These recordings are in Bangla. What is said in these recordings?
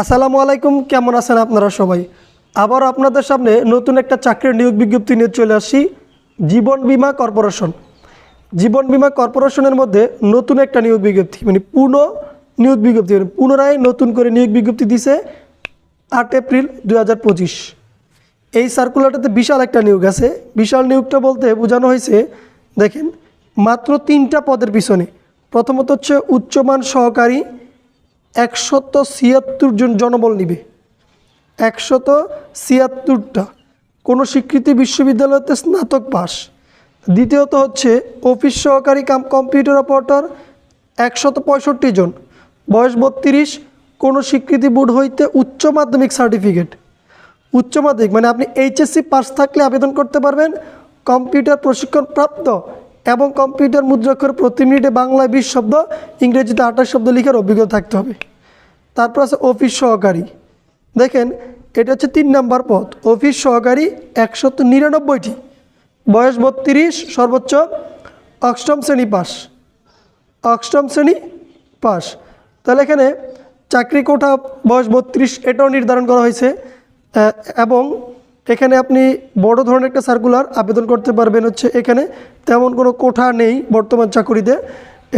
আসসালামু আলাইকুম, কেমন আছেন আপনারা সবাই? আবার আপনাদের সামনে নতুন একটা চাকরির নিয়োগ বিজ্ঞপ্তি নিয়ে চলে আসি জীবন বিমা কর্পোরেশন। জীবন বিমা কর্পোরেশনের মধ্যে নতুন একটা নিয়োগ বিজ্ঞপ্তি মানে পুনঃ নিয়োগ বিজ্ঞপ্তি মানে পুনরায় নতুন করে নিয়োগ বিজ্ঞপ্তি দিছে আট এপ্রিল দু হাজার পঁচিশ। এই সার্কুলারটাতে বিশাল একটা নিয়োগ আছে। বিশাল নিয়োগটা বলতে বোঝানো হয়েছে, দেখেন, মাত্র তিনটা পদের পিছনে। প্রথমত হচ্ছে উচ্চমান সহকারী একশত ছিয়াত্তর জন জনবল নিবে। একশত ছিয়াত্তরটা। কোনো স্বীকৃতি বিশ্ববিদ্যালয়তে স্নাতক পাস। দ্বিতীয়ত হচ্ছে, অফিস সহকারী কাম কম্পিউটার অপারেটর, একশত পঁয়ষট্টি জন। বয়স বত্রিশ, কোনো স্বীকৃতি বোর্ড হইতে উচ্চ মাধ্যমিক সার্টিফিকেট। উচ্চ মাধ্যমিক মানে আপনি এইচএসসি পাস থাকলে আবেদন করতে পারবেন, কম্পিউটার প্রশিক্ষণ প্রাপ্ত এবং কম্পিউটার মুদ্রাক্ষর প্রতি মিনিটে বাংলায় বিশ শব্দ, ইংরেজিতে আঠাশ শব্দ লিখার অভিজ্ঞতা থাকতে হবে। তারপর আছে অফিস সহকারী। দেখেন, এটা হচ্ছে তিন নাম্বার পদ অফিস সহকারী একশত নিরানব্বইটি। বয়স বত্রিশ, সর্বোচ্চ অষ্টম শ্রেণি পাস অষ্টম শ্রেণি পাস তাহলে এখানে চাকরি কোঠা বয়স বত্রিশ, এটাও নির্ধারণ করা হয়েছে। এবং এখানে আপনি বড় ধরনের একটা সার্কুলার আবেদন করতে পারবেন হচ্ছে এখানে। তেমন কোনো কোঠা নেই বর্তমান চাকুরিতে।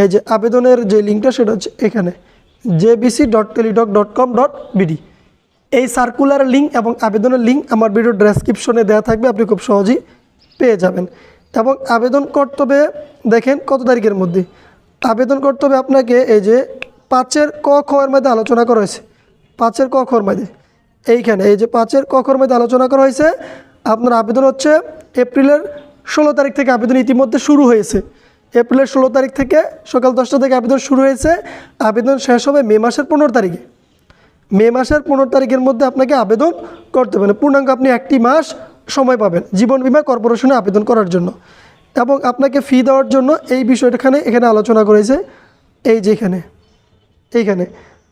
এই যে আবেদনের যে লিঙ্কটা সেটা হচ্ছে এখানে। JBC dot Teletalk dot com dot BD এই সার্কুলার লিঙ্ক এবং আবেদনের লিঙ্ক আমার ভিডিও ডেসক্রিপশনে দেওয়া থাকবে, আপনি খুব সহজেই পেয়ে যাবেন। এবং আবেদন করতে হবে, দেখেন কত তারিখের মধ্যে। আবেদন করতে হবে আপনাকে এই যে পাঁচের ক খ এর মধ্যে আলোচনা করা হয়েছে। পাঁচের ক খর মধ্যে। এইখানে এই যে পাঁচের ক মধ্যে আলোচনা করা হয়েছে, আপনার আবেদন হচ্ছে এপ্রিলের ষোলো তারিখ থেকে আবেদন ইতিমধ্যে শুরু হয়েছে। এপ্রিলের ষোলো তারিখ থেকে সকাল দশটা থেকে আবেদন শুরু হয়েছে। আবেদন শেষ হবে মে মাসের পনেরো তারিখে। মে মাসের পনেরো তারিখের মধ্যে আপনাকে আবেদন করতে হবে। পূর্ণাঙ্গ আপনি একটি মাস সময় পাবেন জীবন বীমা কর্পোরেশনে আবেদন করার জন্য। এবং আপনাকে ফি দেওয়ার জন্য এই বিষয়টাখানে এখানে আলোচনা করেছে। এই যে এখানে, এইখানে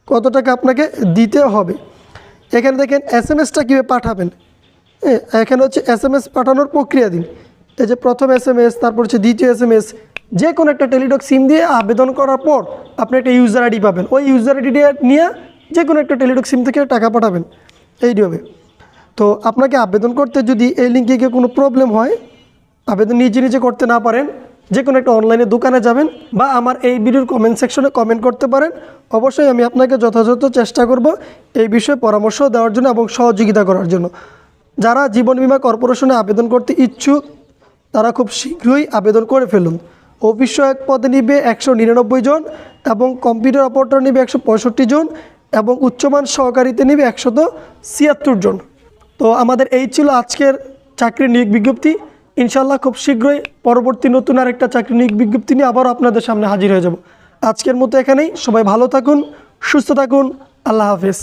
কত টাকা আপনাকে দিতে হবে? এখানে দেখেন এস এম এসটা কীভাবে পাঠাবেন? হ্যাঁ, এখানে হচ্ছে এস এম এস পাঠানোর প্রক্রিয়া দিন। এই যে প্রথম এস এম এস তারপর হচ্ছে দ্বিতীয় এস এম এস যে কোনো একটা টেলিটক সিম দিয়ে আবেদন করার পর আপনি একটা ইউজার আইডি পাবেন। ওই ইউজার আইডি নিয়ে যে কোনো একটা টেলিটক সিম থেকে টাকা পাঠাবেন। এইটি হবে। তো আপনাকে আবেদন করতে যদি এই লিঙ্কে গিয়ে কোনো প্রবলেম হয় আবেদন নিজে নিজে করতে না পারেন যে কোনো একটা অনলাইনে দোকানে যাবেন বা আমার এই ভিডিওর কমেন্ট সেকশনে কমেন্ট করতে পারেন। অবশ্যই আমি আপনাকে যথাযথ চেষ্টা করব এই বিষয়ে পরামর্শ দেওয়ার জন্য এবং সহযোগিতা করার জন্য। যারা জীবন বীমা কর্পোরেশনে আবেদন করতে ইচ্ছুক, তারা খুব শীঘ্রই আবেদন করে ফেলুন। অফিস সহায়ক পদে নিবে একশো নিরানব্বই জন এবং কম্পিউটার অপারেটর নিবে একশো পঁয়ষট্টি জন এবং উচ্চমান সহকারীতে নিবে একশত ছিয়াত্তর জন। তো আমাদের এই ছিল আজকের চাকরির নিয়োগ বিজ্ঞপ্তি। ইনশাল্লাহ খুব শীঘ্রই পরবর্তী নতুন আরেকটা চাকরি নিয়োগ বিজ্ঞপ্তি নিয়ে আবারও আপনাদের সামনে হাজির হয়ে যাব। আজকের মতো এখানেই সবাই ভালো থাকুন, সুস্থ থাকুন, আল্লাহ হাফেজ।